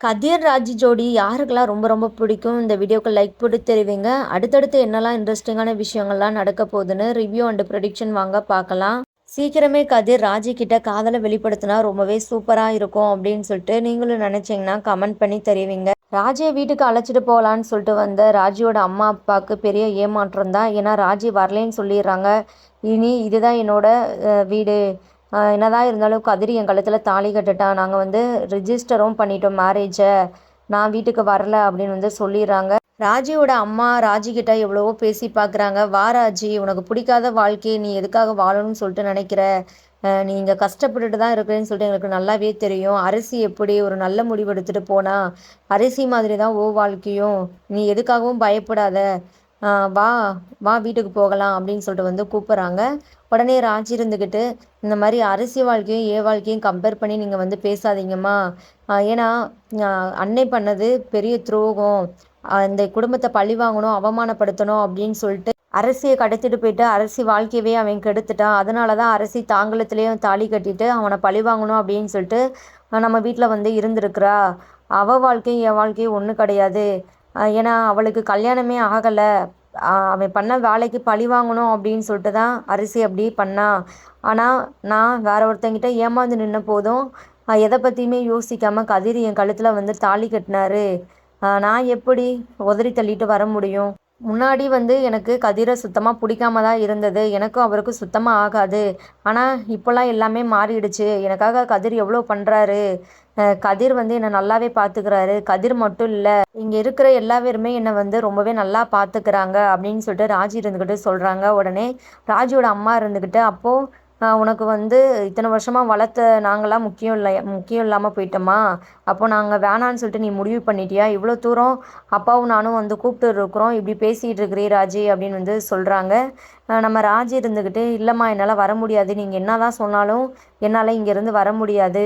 கதிர் ராஜி ஜோடி யாருக்கெல்லாம் ரொம்ப ரொம்ப பிடிக்கும்? இந்த வீடியோக்கு லைக் போட்டு தெரிவிங்க. அடுத்தடுத்து என்னெல்லாம் இன்ட்ரெஸ்டிங்கான விஷயங்கள்லாம் நடக்க போகுதுன்னு ரிவ்யூ அண்ட் ப்ரொடிக்ஷன் வாங்க பார்க்கலாம். சீக்கிரமே கதிர் ராஜி கிட்ட காதலை வெளிப்படுத்தினா ரொம்பவே சூப்பராக இருக்கும் அப்படின்னு சொல்லிட்டு நீங்களும் நினச்சிங்கன்னா கமெண்ட் பண்ணி தெரிவிங்க. ராஜியை வீட்டுக்கு அழைச்சிட்டு போகலான்னு சொல்லிட்டு வந்த ராஜியோட அம்மா அப்பாவுக்கு பெரிய ஏமாற்றம் தான். ஏன்னா ராஜி வரலேன்னு சொல்லிடுறாங்க. இனி இதுதான் என்னோட வீடு. என்னதான் இருந்தாலும் கதிரி என் கழுத்தில் தாலி கட்டுட்டான் நாங்கள் வந்து ரிஜிஸ்டரும் பண்ணிட்டோம் மேரேஜை நான் வீட்டுக்கு வரல அப்படின்னு வந்து சொல்லிடுறாங்க. ராஜியோட அம்மா ராஜி கிட்ட எவ்வளவோ பேசி பார்க்குறாங்க வா ராஜி உனக்கு பிடிக்காத வாழ்க்கையை நீ எதுக்காக வாழணும்னு சொல்லிட்டு நினைக்கிற? நீ இங்கே கஷ்டப்பட்டுட்டு தான் இருக்கிறேன்னு சொல்லிட்டு எங்களுக்கு நல்லாவே தெரியும். அரிசி எப்படி ஒரு நல்ல முடிவு எடுத்துகிட்டு போனா அரிசி மாதிரி தான் ஓ வாழ்க்கையும். நீ எதுக்காகவும் பயப்படாத. வா வா வீட்டுக்கு போகலாம் அப்படின்னு சொல்லிட்டு வந்து கூப்பிட்றாங்க. உடனே ராஜி இருந்துக்கிட்டு இந்த மாதிரி அரிசி வாழ்க்கையும் ஏ வாழ்க்கையும் கம்பேர் பண்ணி நீங்கள் வந்து பேசாதீங்கம்மா. ஏன்னா அன்னை பண்ணது பெரிய துரோகம். அந்த இந்த குடும்பத்தை பழி வாங்கணும் அவமானப்படுத்தணும் அப்படின்னு சொல்லிட்டு அரசியை கடத்திட்டு போயிட்டு அரசி வாழ்க்கையவே அவன் கெடுத்துட்டான். அதனால தான் அரசி தாங்கலத்திலேயும் தாலி கட்டிட்டு அவனை பழி வாங்கணும் அப்படின்னு சொல்லிட்டு நம்ம வீட்டில் வந்து இருந்திருக்கிறா. அவள் வாழ்க்கையும் என் வாழ்க்கையும் ஒன்றும் கிடையாது. ஏன்னா அவளுக்கு கல்யாணமே ஆகலை. அவன் பண்ண வேலைக்கு பழி வாங்கணும் அப்படின்னு சொல்லிட்டு தான் அரிசி அப்படி பண்ணான் ஆனால் நான் வேற ஒருத்தங்கிட்ட ஏமாந்து நின்ன போதும் எதை பற்றியுமே யோசிக்காமல் கதிர் என் கழுத்தில் வந்து தாலி கட்டினாரு. நான் எப்படி உதறி தள்ளிட்டு வர முடியும்? முன்னாடி வந்து எனக்கு கதிரை சுத்தமாக பிடிக்காம தான் இருந்தது. எனக்கும் அவருக்கும் சுத்தமாக ஆகாது. ஆனால் இப்போல்லாம் எல்லாமே மாறிடுச்சு. எனக்காக கதிர் எவ்வளோ பண்ணுறாரு கதிர் வந்து என்னை நல்லாவே பார்த்துக்கிறாரு கதிர் மட்டும் இல்லை இங்கே இருக்கிற எல்லா பேருமே என்னை வந்து ரொம்பவே நல்லா பார்த்துக்கிறாங்க அப்படின்னு சொல்லிட்டு ராஜி இருந்துக்கிட்டு சொல்கிறாங்க உடனே ராஜியோட அம்மா இருந்துக்கிட்டு அப்போது உனக்கு வந்து இத்தனை வருஷமாக வளர்த்த நாங்களாம் முக்கியம் இல்லை முக்கியம் இல்லாமல் போயிட்டோமா? அப்போ நாங்கள் வேணான்னு சொல்லிட்டு நீ முடிவு பண்ணிட்டியா? இவ்வளோ தூரம் அப்பாவும் நானும் வந்து கூப்பிட்டு இருக்கிறோம் இப்படி பேசிகிட்டு இருக்கிறீ ராஜி அப்படின்னு வந்து சொல்கிறாங்க நம்ம ராஜி இருந்துக்கிட்டு இல்லைம்மா என்னால் வர முடியாது. நீங்கள் என்ன தான் சொன்னாலும் என்னால் இங்கேருந்து வர முடியாது.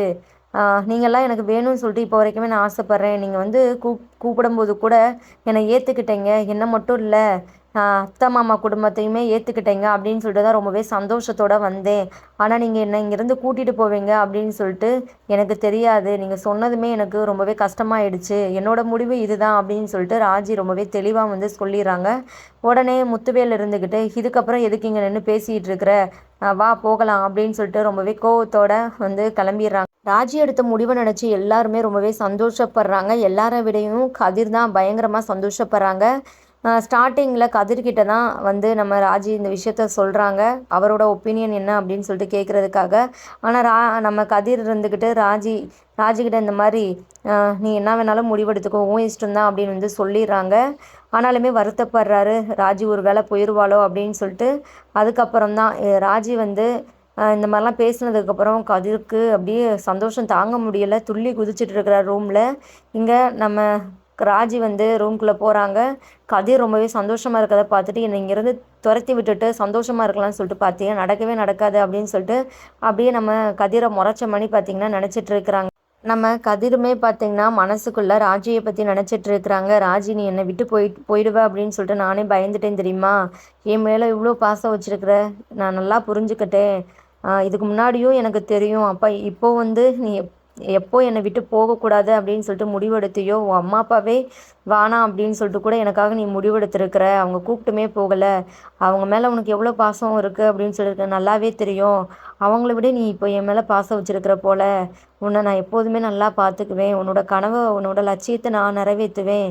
நீங்கள்லாம் எனக்கு வேணும்னு சொல்லிட்டு இப்போ வரைக்குமே நான் ஆசைப்பட்றேன். நீங்கள் வந்து கூப் கூப்பிடும்போது கூட என்னை ஏற்றுக்கிட்டீங்க என்ன மட்டும் இல்லை. அத்தை மாமா குடும்பத்தையுமே ஏற்றுக்கிட்டீங்க அப்படின்னு சொல்லிட்டு தான் ரொம்பவே சந்தோஷத்தோடு வந்தேன். ஆனால் நீங்கள் என்னை இங்கேருந்து கூட்டிகிட்டு போவீங்க அப்படின்னு சொல்லிட்டு எனக்கு தெரியாது. நீங்கள் சொன்னதுமே எனக்கு ரொம்பவே கஷ்டமாயிடுச்சு. என்னோடய முடிவு இதுதான் அப்படின்னு சொல்லிட்டு ராஜி ரொம்பவே தெளிவாக வந்து சொல்லிடுறாங்க. உடனே முத்துவேல் இருந்துக்கிட்டு இதுக்கப்புறம் எதுக்கு இங்கே நின்று பேசிகிட்டு இருக்கிற? வா போகலாம் அப்படின்னு சொல்லிட்டு ரொம்பவே கோவத்தோடு வந்து கிளம்பிடுறாங்க. ராஜி எடுத்த முடிவை நினச்சி எல்லாருமே ரொம்பவே சந்தோஷப்படுறாங்க. எல்லாரை விடையும் கதிர் தான் பயங்கரமாக சந்தோஷப்படுறாங்க. ஸ்டார்டிங்கில் கதிர்கிட்ட தான் வந்து நம்ம ராஜி இந்த விஷயத்த சொல்கிறாங்க அவரோட ஒப்பீனியன் என்ன அப்படின்னு சொல்லிட்டு கேட்குறதுக்காக ஆனால் ரா நம்ம கதிர் இருந்துக்கிட்டு ராஜி ராஜிக்கிட்ட இந்த மாதிரி நீ என்ன வேணாலும் முடிவெடுத்துக்கோ உன் இஷ்டம் தான் அப்படின்னு வந்து சொல்லிடுறாங்க. ஆனாலுமே வருத்தப்படுறாரு. ராஜி ஒரு வேளை போயிடுவாளோ அப்படின்னு சொல்லிட்டு அதுக்கப்புறம் தான் ராஜி வந்து இந்த மாதிரிலாம் பேசினதுக்கப்புறம் கதிர்க்கு அப்படியே சந்தோஷம் தாங்க முடியலை. துள்ளி குதிச்சிட்டு இருக்கிற ரூமில் இங்கே நம்ம ராஜி வந்து ரூம்குள்ளே போகிறாங்க கதிர் ரொம்பவே சந்தோஷமாக இருக்கிறத பார்த்துட்டு என்னை இங்கேருந்து துரத்தி விட்டுட்டு சந்தோஷமாக இருக்கலாம்னு சொல்லிட்டு பார்த்தீங்க நடக்கவே நடக்காது அப்படின்னு சொல்லிட்டு அப்படியே நம்ம கதிரை முறைச்ச மணி பார்த்தீங்கன்னா நினச்சிட்டு இருக்கிறாங்க. நம்ம கதிருமே பார்த்தீங்கன்னா மனசுக்குள்ளே ராஜியை பற்றி நினச்சிட்டு இருக்கிறாங்க. ராஜி நீ என்னை விட்டு போய் போயிடுவ அப்படின்னு சொல்லிட்டு நானே பயந்துட்டேன் தெரியுமா? என் மேலே இவ்வளோ பாசம் வச்சுருக்கிற? நான் நல்லா புரிஞ்சுக்கிட்டேன். இதுக்கு முன்னாடியும் எனக்கு தெரியும். அப்போ இப்போ வந்து நீ எப்போ என்னை விட்டு போகக்கூடாது அப்படின்னு சொல்லிட்டு முடிவெடுத்தியோ உன் அம்மா அப்பாவே வேணாம் அப்படின்னு சொல்லிட்டு கூட எனக்காக நீ முடிவெடுத்திருக்கிற. அவங்க கூப்பிட்டுமே போகலை. அவங்க மேலே உனக்கு எவ்வளோ பாசம் இருக்குது அப்படின்னு சொல்லிட்டு நல்லாவே தெரியும். அவங்கள விட நீ இப்போ என் மேலே பாசம் வச்சுருக்கிற போல. உன்னை நான் எப்போதுமே நல்லா பார்த்துக்குவேன் உன்னோட கனவை உன்னோட லட்சியத்தை நான் நிறைவேற்றுவேன்.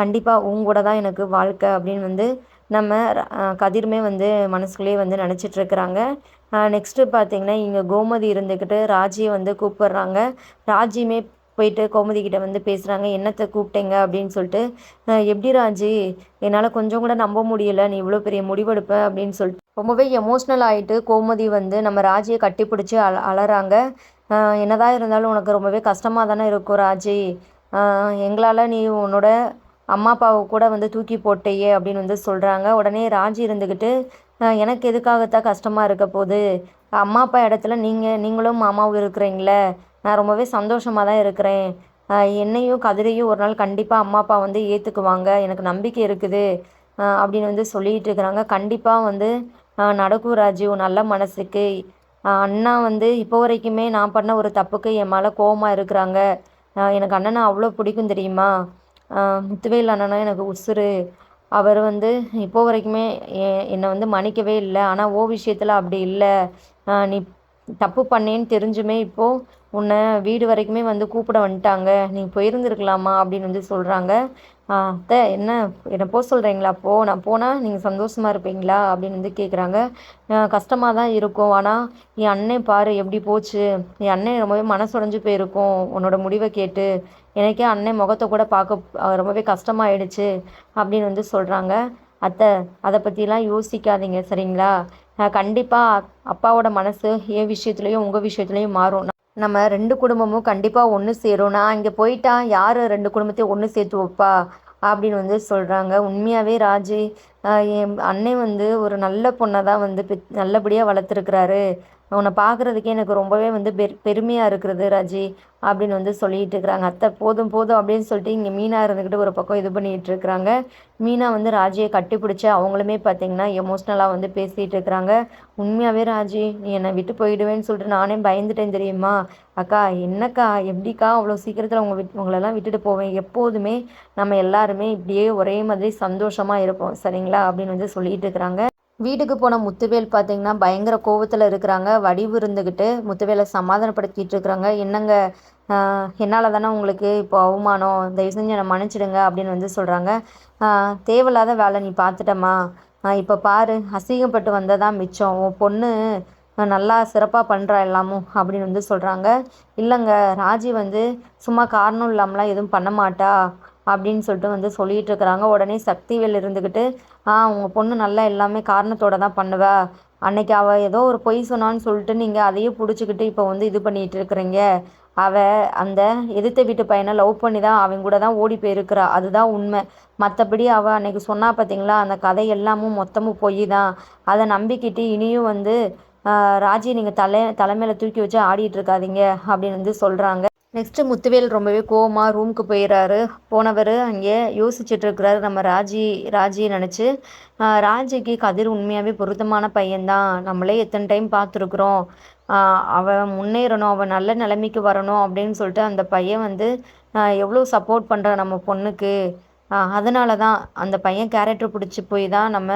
கண்டிப்பாக உங்கூட தான் எனக்கு வாழ்க்கை அப்படின்னு வந்து நம்ம கதிருமே வந்து மனசுக்குள்ளேயே வந்து நினச்சிட்டு இருக்கிறாங்க. நெக்ஸ்ட்டு பார்த்தீங்கன்னா இங்கே கோமதி இருந்துக்கிட்டு ராஜியை வந்து கூப்பிட்றாங்க. ராஜியுமே போயிட்டு கோமதி கிட்ட வந்து பேசுகிறாங்க என்னத்தை கூப்பிட்டேங்க? அப்படின்னு சொல்லிட்டு எப்படி ராஜி? என்னால் கொஞ்சம் கூட நம்ப முடியல. நீ இவ்வளோ பெரிய முடிவெடுப்ப? அப்படின்னு சொல்லிட்டு. ரொம்பவே எமோஷ்னல் ஆகிட்டு கோமதி வந்து நம்ம ராஜியை கட்டிப்பிடிச்சி அல அலறாங்க என்னதான் இருந்தாலும் உனக்கு ரொம்பவே கஷ்டமாக தானே இருக்கும் ராஜி? எங்களால் நீ உன்னோட அம்மா அப்பாவை கூட வந்து தூக்கி போட்டையே அப்படின்னு வந்து சொல்கிறாங்க உடனே ராஜி இருந்துக்கிட்டு எனக்கு எதுக்காகத்தான் கஷ்டமாக இருக்க போகுது? அம்மா அப்பா இடத்துல நீங்கள் நீங்களும் மாமாவும் இருக்கிறீங்களே. நான் ரொம்பவே சந்தோஷமாக தான் இருக்கிறேன் என்னையும் கதிரையும் ஒரு நாள் கண்டிப்பாக அம்மா அப்பா வந்து ஏற்றுக்குவாங்க எனக்கு நம்பிக்கை இருக்குது. அப்படின்னு வந்து சொல்லிட்டு இருக்கிறாங்க. கண்டிப்பாக வந்து நடக்கும் ராஜு நல்ல மனசுக்கு. அண்ணா வந்து இப்போ வரைக்குமே நான் பண்ண ஒரு தப்புக்கு என் மேலே கோவமாக இருக்கிறாங்க. எனக்கு அண்ணனை அவ்வளோ பிடிக்கும் தெரியுமா? முத்துவேல் அண்ணனா எனக்கு உசுரு அவர் வந்து இப்போ வரைக்குமே என்னை வந்து மன்னிக்கவே இல்லை. ஆனால் ஓ விஷயத்தில் அப்படி இல்லை. நீ தப்பு பண்ணேன்னு தெரிஞ்சுமே இப்போது உன்னை வீடு வரைக்குமே வந்து கூப்பிட வந்துட்டாங்க. நீ போயிருந்துருக்கலாமா அப்படின்னு வந்து சொல்கிறாங்க அத்தை என்ன? என்னை போக சொல்கிறீங்களா போ. நான் போனால் நீங்கள் சந்தோஷமாக இருப்பீங்களா? அப்படின்னு வந்து கேட்குறாங்க கஷ்டமாக தான் இருக்கும். ஆனால் என் அண்ணன் பாரு எப்படி போச்சு? என் அண்ணன் ரொம்பவே மனசுடைஞ்சு போயிருக்கும். உன்னோட முடிவை கேட்டு எனக்கே அண்ணன் முகத்தை கூட பார்க்க ரொம்பவே கஷ்டமாயிடுச்சு அப்படின்னு வந்து சொல்கிறாங்க அத்தை அதை பற்றிலாம் யோசிக்காதீங்க சரிங்களா? கண்டிப்பாக அப்பாவோட மனசு என் விஷயத்துலையும் உங்கள் விஷயத்துலையும் மாறும். நம்ம ரெண்டு குடும்பமும் கண்டிப்பாக ஒன்று சேரும். நான் இங்கே போயிட்டா யார் ரெண்டு குடும்பத்தையும் ஒன்று சேர்த்து வைப்பா? அப்படின்னு வந்து சொல்கிறாங்க உண்மையாகவே ராஜி என் அண்ணன் வந்து ஒரு நல்ல பொண்ணை தான் வந்து பெத் நல்லபடியாக வளர்த்துருக்குறாரு. உன்னை பார்க்குறதுக்கே எனக்கு ரொம்பவே வந்து பெர் பெருமையாக இருக்கிறது ராஜி அப்படின்னு வந்து சொல்லிகிட்டு இருக்கிறாங்க. அத்தை போதும் போதும் அப்படின்னு சொல்லிட்டு இங்கே மீனா இருந்துக்கிட்டு ஒரு பக்கம் இது பண்ணிகிட்டு இருக்கிறாங்க. மீனா வந்து ராஜியை கட்டிப்பிடிச்சி அவங்களுமே பார்த்தீங்கன்னா எமோஷ்னலாக வந்து பேசிகிட்டு இருக்கிறாங்க. உண்மையாகவே ராஜி நீ என்னை விட்டு போயிடுவேன்னு சொல்லிட்டு நானே பயந்துட்டேன் தெரியுமா? அக்கா என்னக்கா எப்படிக்கா அவ்வளோ சீக்கிரத்தில் உங்கள் விட் உங்களெல்லாம் விட்டுட்டு போவேன்? எப்போதுமே நம்ம எல்லாருமே இப்படியே ஒரே மாதிரி சந்தோஷமாக இருப்போம். சரிங்களா? அப்படின்னு வந்து சொல்லிட்டு இருக்கிறாங்க. வீட்டுக்கு போன முத்துவேல் பார்த்தீங்கன்னா பயங்கர கோவத்தில் இருக்கிறாங்க. வடிவு இருந்துக்கிட்டு முத்துவேலை சமாதானப்படுத்திட்டு இருக்கிறாங்க. என்னங்க என்னால் தானே உங்களுக்கு இப்போ அவமானம்? தயவு செஞ்சு என்னை மன்னிச்சிடுங்க அப்படின்னு வந்து சொல்கிறாங்க தேவையில்லாத வேலை நீ பார்த்துட்டம்மா. இப்போ பாரு அசிங்கப்பட்டு வந்ததான் மிச்சம். உன் பொண்ணு நல்லா சிறப்பாக பண்ணுறா எல்லாமும் அப்படின்னு வந்து சொல்கிறாங்க இல்லைங்க ராஜி வந்து சும்மா காரணம் இல்லாமலாம் எதுவும் பண்ண மாட்டா அப்படின்னு சொல்லிட்டு வந்து சொல்லிகிட்டு இருக்கிறாங்க. உடனே சக்திவேல் இருந்துக்கிட்டு ஆ உங்கள் பொண்ணு நல்லா எல்லாமே காரணத்தோட தான் பண்ணுவா. அன்னைக்கு அவள் ஏதோ ஒரு பொய் சொன்னான்னு சொல்லிட்டு நீங்கள் அதையே பிடிச்சிக்கிட்டு இப்போ வந்து இது பண்ணிகிட்டு இருக்கிறீங்க. அவள் அந்த எதிர்த்த வீட்டு பையனை லவ் பண்ணி தான் அவங்க கூட தான் ஓடி போயிருக்கிறா. அதுதான் உண்மை. மற்றபடி அவள் அன்னைக்கு சொன்னா பார்த்தீங்களா அந்த கதை எல்லாமும் மொத்தமும் பொய் தான். அதை நம்பிக்கிட்டு இனியும் வந்து ராஜி நீங்கள் தலை தலைமையில் தூக்கி வச்சு ஆடிட்டு இருக்காதீங்க அப்படின்னு வந்து சொல்கிறாங்க நெக்ஸ்ட்டு முத்துவேல் ரொம்பவே கோவமாக ரூமுக்கு போயிடுறாரு போனவர் அங்கே யோசிச்சுட்டு இருக்கிறாரு நம்ம ராஜி ராஜியை நினச்சி ராஜிக்கு கதிர் உண்மையாகவே பொருத்தமான பையன்தான். நம்மளே எத்தனை டைம் பார்த்துருக்குறோம். அவன் முன்னேறணும். அவன் நல்ல நிலைமைக்கு வரணும். அப்படின்னு சொல்லிட்டு அந்த பையன் வந்து எவ்வளோ சப்போர்ட் பண்ணுறான் நம்ம பொண்ணுக்கு? அதனால தான் அந்த பையன் கேரக்டர் பிடிச்சி போய் தான் நம்ம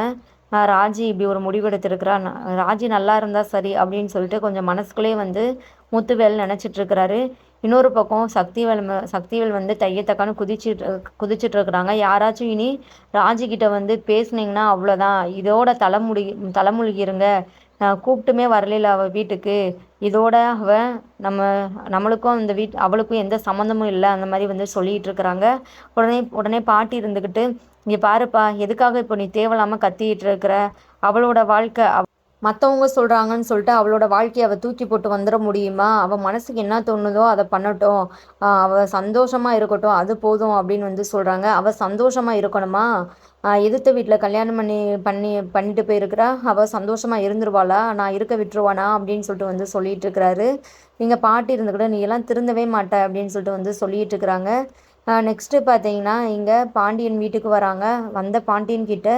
ராஜி இப்படி ஒரு முடிவெடுத்திருக்கிறா ராஜி நல்லா இருந்தால் சரி. அப்படின்னு சொல்லிட்டு கொஞ்சம் மனசுக்குள்ளேயே வந்து முத்துவேல் நினச்சிட்ருக்கிறாரு. இன்னொரு பக்கம் சக்திவேல் சக்திவேல் வந்து தையத்தக்கான்னு குதிச்சிட்டு குதிச்சிட்டு இருக்கிறாங்க யாராச்சும் இனி ராஜிக்கிட்ட வந்து பேசுனீங்கன்னா அவ்வளோதான் இதோட தலைமுடி தலைமுழுகிருங்க. கூப்பிட்டுமே வரலையில அவள் வீட்டுக்கு. இதோட அவன் நம்ம நம்மளுக்கும் அந்த வீட் அவளுக்கும் எந்த சம்மந்தமும் இல்லை அந்த மாதிரி வந்து சொல்லிகிட்டு இருக்கிறாங்க உடனே உடனே பாட்டி இருந்துக்கிட்டு இங்கே பாருப்பா எதுக்காக இப்போ நீ தேவையில்லாமல் கத்திக்கிட்டு இருக்கிற அவளோட வாழ்க்கை மற்றவங்க சொல்கிறாங்கன்னு சொல்லிட்டு அவளோட வாழ்க்கையை அவள் தூக்கி போட்டு வந்துட முடியுமா? அவள் மனசுக்கு என்ன தோணுதோ அதை பண்ணட்டும். அவள் சந்தோஷமாக இருக்கட்டும். அது போதும் அப்படின்னு வந்து சொல்கிறாங்க அவள் சந்தோஷமாக இருக்கணுமா? எதிர்த்த வீட்டில் கல்யாணம் பண்ணி பண்ணி பண்ணிட்டு போயிருக்கிறா? அவள் சந்தோஷமாக இருந்துருவாளா? நான் இருக்க விட்டுருவானா? அப்படின்னு சொல்லிட்டு வந்து சொல்லிட்டு இருக்கிறாரு. நீங்கள் பாட்டி இருந்துக்கிட்ட நீ எல்லாம் திருந்தவே மாட்ட அப்படின்னு சொல்லிட்டு வந்து சொல்லிட்டு இருக்கிறாங்க. நெக்ஸ்ட்டு பார்த்தீங்கன்னா இங்கே பாண்டியன் வீட்டுக்கு வராங்க. வந்த பாண்டியன் கிட்ட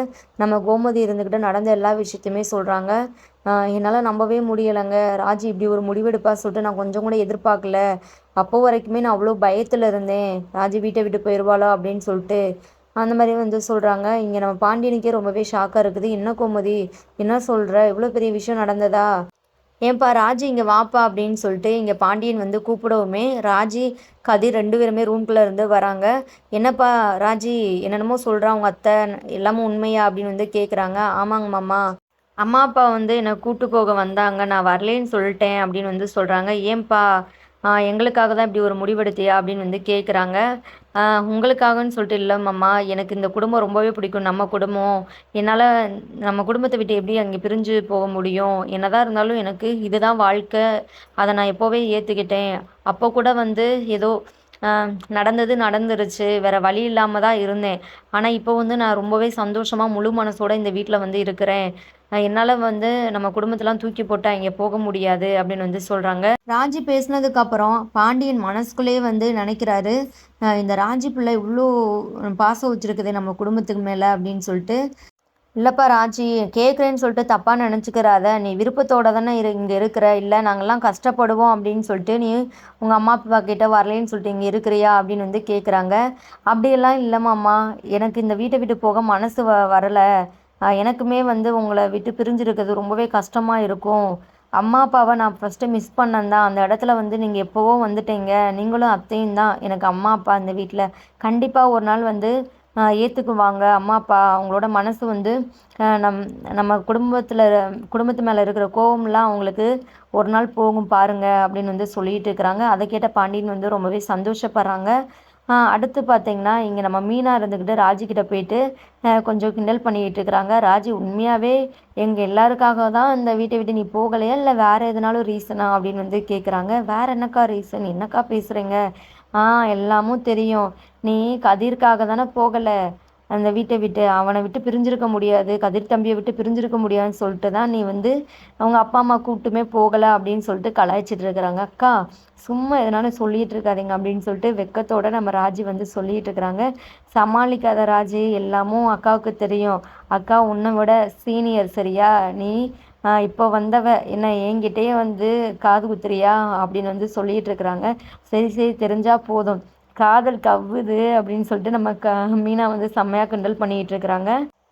நம்ம கோமதி இருந்துக்கிட்டு நடந்த எல்லா விஷயத்தையுமே சொல்கிறாங்க என்னால் நம்பவே முடியலைங்க. ராஜி இப்படி ஒரு முடிவெடுப்பா சொல்லிட்டு நான் கொஞ்சம் கூட எதிர்பார்க்கல. அப்போ வரைக்குமே நான் அவ்வளோ பயத்தில் இருந்தேன். ராஜி வீட்டை விட்டு போயிடுவாளோ அப்படின்னு சொல்லிட்டு அந்த மாதிரி வந்து சொல்கிறாங்க இங்கே நம்ம பாண்டியனுக்கே ரொம்பவே ஷாக்காக இருக்குது. என்ன கோமதி? என்ன சொல்கிற இவ்வளோ பெரிய விஷயம் நடந்ததா? ஏன்பா ராஜி இங்கே வாப்பா அப்படின்னு சொல்லிட்டு இங்கே பாண்டியன் வந்து கூப்பிடவுமே ராஜி கதிர் ரெண்டு பேருமே ரூம்குள்ளே இருந்து வராங்க. என்னப்பா ராஜி என்னென்னமோ சொல்கிறா உங்கள் அத்தை எல்லாமே உண்மையா அப்படின்னு வந்து கேட்குறாங்க ஆமாங்க மாமா. அம்மா அப்பா வந்து என்னை கூட்டு போக வந்தாங்க. நான் வரலேன்னு சொல்லிட்டேன் அப்படின்னு வந்து சொல்கிறாங்க ஏன்பா எங்களுக்காக தான் இப்படி ஒரு முடிவெடுத்தியா அப்படின்னு வந்து கேட்குறாங்க உங்களுக்காகன்னு சொல்லிட்டு இல்லை மாமா எனக்கு இந்த குடும்பம் ரொம்பவே பிடிக்கும். நம்ம குடும்பம் என்னால் நம்ம குடும்பத்தை விட்டு எப்படி அங்கே பிரிஞ்சு போக முடியும்? என்னதான் இருந்தாலும் எனக்கு இதுதான் வாழ்க்கை. அதை நான் எப்போவே ஏற்றுக்கிட்டேன் அப்போ கூட வந்து ஏதோ நடந்தது நடந்துருச்சு. வேறு வழி இல்லாமல் தான் இருந்தேன். ஆனால் இப்போ வந்து நான் ரொம்பவே சந்தோஷமாக முழு மனசோட இந்த வீட்டில் வந்து இருக்கிறேன். என்னால் வந்து நம்ம குடும்பத்தெலாம் தூக்கி போட்டால் இங்கே போக முடியாது அப்படின்னு வந்து சொல்கிறாங்க ராஜி பேசினதுக்கப்புறம் பாண்டியன் மனசுக்குள்ளேயே வந்து நினைக்கிறாரு இந்த ராஜி பிள்ளை இவ்வளோ பாசம் வச்சுருக்குது நம்ம குடும்பத்துக்கு மேலே அப்படின்னு சொல்லிட்டு இல்லைப்பா ராஜி கேட்குறேன்னு சொல்லிட்டு தப்பாக நினச்சிக்கிறாத நீ விருப்பத்தோட தானே இரு இங்கே இருக்கிற இல்லை நாங்கள்லாம் கஷ்டப்படுவோம் அப்படின்னு சொல்லிட்டு நீ உங்கள் அம்மா அப்பா கிட்டே வரலேன்னு சொல்லிட்டு இங்கே இருக்கிறியா? அப்படின்னு வந்து கேட்குறாங்க அப்படியெல்லாம் இல்லைம்மாம்மா எனக்கு இந்த வீட்டை விட்டு போக மனசு வ வரலை. எனக்குமே வந்து உங்களை விட்டு பிரிஞ்சிருக்கிறது ரொம்பவே கஷ்டமாக இருக்கும். அம்மா அப்பாவை நான் ஃபஸ்ட்டு மிஸ் பண்ணேன் தான். அந்த இடத்துல வந்து நீங்கள் எப்போவோ வந்துட்டீங்க. நீங்களும் அத்தையும் தான். எனக்கு அம்மா அப்பா இந்த வீட்டில் கண்டிப்பாக ஒரு நாள் வந்து ஏற்றுக்குவாங்க அம்மா அப்பா அவங்களோட மனசு வந்து நம் நம்ம குடும்பத்தில் குடும்பத்து மேலே இருக்கிற கோவம்லாம் அவங்களுக்கு ஒரு நாள் போகும் பாருங்க அப்படின்னு வந்து சொல்லிட்டு இருக்கிறாங்க. அதை கேட்ட பாண்டியன் வந்து ரொம்பவே சந்தோஷப்படுறாங்க. அடுத்து பார்த்தீங்கன்னா இங்கே நம்ம மீனா இருந்துக்கிட்டு ராஜிக்கிட்ட போயிட்டு கொஞ்சம் கிண்டல் பண்ணிக்கிட்டு இருக்கிறாங்க. ராஜி உண்மையாகவே எங்கள் எல்லாருக்காக தான் இந்த வீட்டை விட்டு நீ போகலையா? இல்லை வேறு எதுனாலும் ரீசனா அப்படின்னு வந்து கேட்குறாங்க வேறு என்னக்கா ரீசன் என்னக்கா பேசுகிறீங்க ஆ எல்லாமும் தெரியும். நீ கதிர்க்காக தானே போகலை. அந்த வீட்டை விட்டு அவனை விட்டு பிரிஞ்சிருக்க முடியாது கதிர் தம்பியை விட்டு பிரிஞ்சிருக்க முடியாதுன்னு சொல்லிட்டு தான் நீ வந்து அவங்க அப்பா அம்மா கூப்பிட்டுமே போகலை அப்படின்னு சொல்லிட்டு கலாய்ச்சிட்டு இருக்கிறாங்க. அக்கா சும்மா எதனாலும் சொல்லிட்டு இருக்காதீங்க அப்படின்னு சொல்லிட்டு வெக்கத்தோட நம்ம ராஜி வந்து சொல்லிட்டு இருக்கிறாங்க. சமாளிக்காத ராஜி எல்லாமும் அக்காவுக்கு தெரியும். அக்கா உன்னை விட சீனியர் சரியா? நீ இப்போ வந்தவ என்ன என்கிட்டயே வந்து காது குத்துறியா? அப்படின்னு வந்து சொல்லிட்டு இருக்கிறாங்க. சரி சரி தெரிஞ்சால் போதும். காதல் கவ்வுது அப்படின்னு சொல்லிட்டு நம்ம க மீனா வந்து செம்மையாக கிண்டல் பண்ணிகிட்டு இருக்கிறாங்க.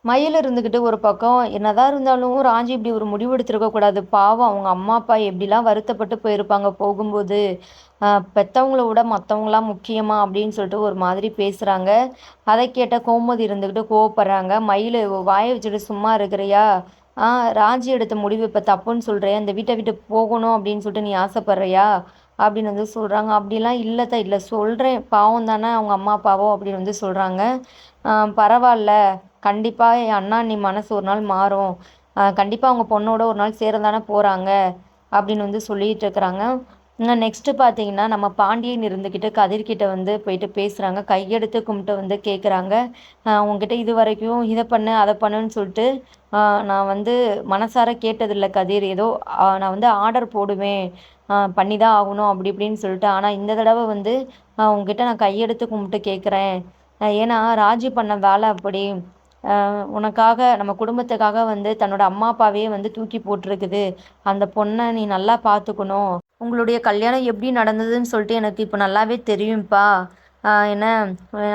மயில் இருந்துக்கிட்டு ஒரு பக்கம் என்னதான் இருந்தாலும் ராஞ்சி இப்படி ஒரு முடிவு எடுத்துருக்க கூடாது. பாவம் அவங்க அம்மா அப்பா எப்படிலாம் வருத்தப்பட்டு போயிருப்பாங்க போகும்போது பெற்றவங்கள விட மற்றவங்களாம் முக்கியமா அப்படின்னு சொல்லிட்டு ஒரு மாதிரி பேசுகிறாங்க அதை கேட்ட கோமதி இருந்துக்கிட்டு கோவப்படுறாங்க. மயில் வாயை வச்சுட்டு சும்மா இருக்கிறியா? ஆ எடுத்த முடிவு இப்போ தப்புன்னு சொல்கிறேன் அந்த வீட்டை விட்டு போகணும் அப்படின்னு சொல்லிட்டு நீ ஆசைப்பட்றியா? அப்படின்னு வந்து சொல்கிறாங்க அப்படிலாம் இல்லைத்த இல்லை. சொல்கிறேன் பாவம் தானே அவங்க அம்மா அப்பாவோ அப்படின்னு வந்து சொல்கிறாங்க பரவாயில்ல. கண்டிப்பாக என் அண்ணா நீ மனசு ஒரு நாள் மாறும். கண்டிப்பாக அவங்க பொண்ணோட ஒரு நாள் சேர தானே போகிறாங்க அப்படின்னு வந்து சொல்லிகிட்டு இருக்கிறாங்க. நெக்ஸ்ட்டு பார்த்தீங்கன்னா நம்ம பாண்டியன் இருந்துக்கிட்டு கதிர்கிட்ட வந்து போயிட்டு பேசுகிறாங்க கையெடுத்து கும்பிட்டு வந்து கேட்குறாங்க உங்ககிட்ட இது வரைக்கும் இதை பண்ணு அதை பண்ணுன்னு சொல்லிட்டு நான் வந்து மனசார கேட்டதில்லை கதிர். ஏதோ நான் வந்து ஆர்டர் போடுவேன். பண்ணி தான் ஆகணும் அப்படி இப்படின்னு சொல்லிட்டு. ஆனால் இந்த தடவை வந்து உங்ககிட்ட நான் கையெடுத்து கும்பிட்டு கேட்குறேன் ஏன்னா ராஜி பண்ண வேலை அப்படி. உனக்காக நம்ம குடும்பத்துக்காக வந்து தன்னோட அம்மா அப்பாவையே வந்து தூக்கி போட்டிருக்குது. அந்த பொண்ணை நீ நல்லா பார்த்துக்கணும் உங்களுடைய கல்யாணம் எப்படி நடந்ததுன்னு சொல்லிட்டு எனக்கு இப்போ நல்லாவே தெரியும்ப்பா என்ன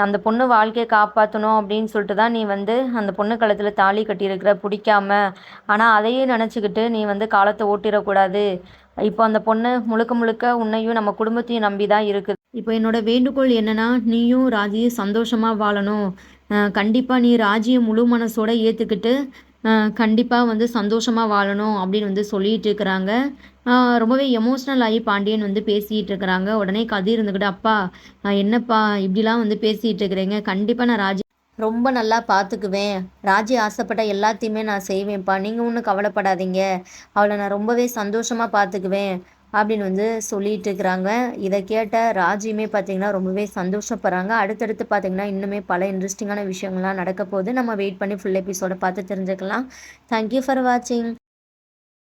அந்த பொண்ணு வாழ்க்கையை காப்பாற்றணும் அப்படின்னு சொல்லிட்டு தான் நீ வந்து அந்த பொண்ணு கழுத்தில் தாலி கட்டியிருக்கிற பிடிக்காம. ஆனால் அதையே நினச்சிக்கிட்டு நீ வந்து காலத்தை ஓட்டிடக்கூடாது. இப்போ அந்த பொண்ணு முழுக்க முழுக்க உன்னையும் நம்ம குடும்பத்தையும் நம்பி தான் இருக்குது. இப்போ என்னோட வேண்டுகோள் என்னன்னா நீயும் ராஜியும் சந்தோஷமாக வாழணும். கண்டிப்பாக நீ ராஜியை முழு மனசோட ஏற்றுக்கிட்டு கண்டிப்பாக வந்து சந்தோஷமாக வாழணும் அப்படின்னு வந்து சொல்லிட்டு இருக்கிறாங்க. ரொம்பவே எமோஷ்னல் ஆகி பாண்டியன் வந்து பேசிகிட்டு இருக்கிறாங்க. உடனே கதிர் இருந்துக்கிட்டு அப்பா என்னப்பா இப்படிலாம் வந்து பேசிகிட்டு இருக்கிறீங்க? கண்டிப்பாக நான் ராஜி ரொம்ப நல்லா பார்த்துக்குவேன் ராஜி ஆசைப்பட்ட எல்லாத்தையுமே நான் செய்வேன்ப்பா. நீங்கள் ஒன்றும் கவலைப்படாதீங்க. அவளை நான் ரொம்பவே சந்தோஷமாக பார்த்துக்குவேன் அப்படின்னு வந்து சொல்லிட்டு இருக்கிறாங்க. இதை கேட்ட ராஜியுமே பார்த்தீங்கன்னா ரொம்பவே சந்தோஷப்படுறாங்க. அடுத்தடுத்து பார்த்தீங்கன்னா இன்னுமே பல இன்ட்ரெஸ்டிங்கான விஷயங்கள்லாம் நடக்க போகுது. நம்ம வெயிட் பண்ணி ஃபுல் எபிசோட பார்த்து தெரிஞ்சுக்கலாம். தேங்க்யூ ஃபார் வாட்சிங்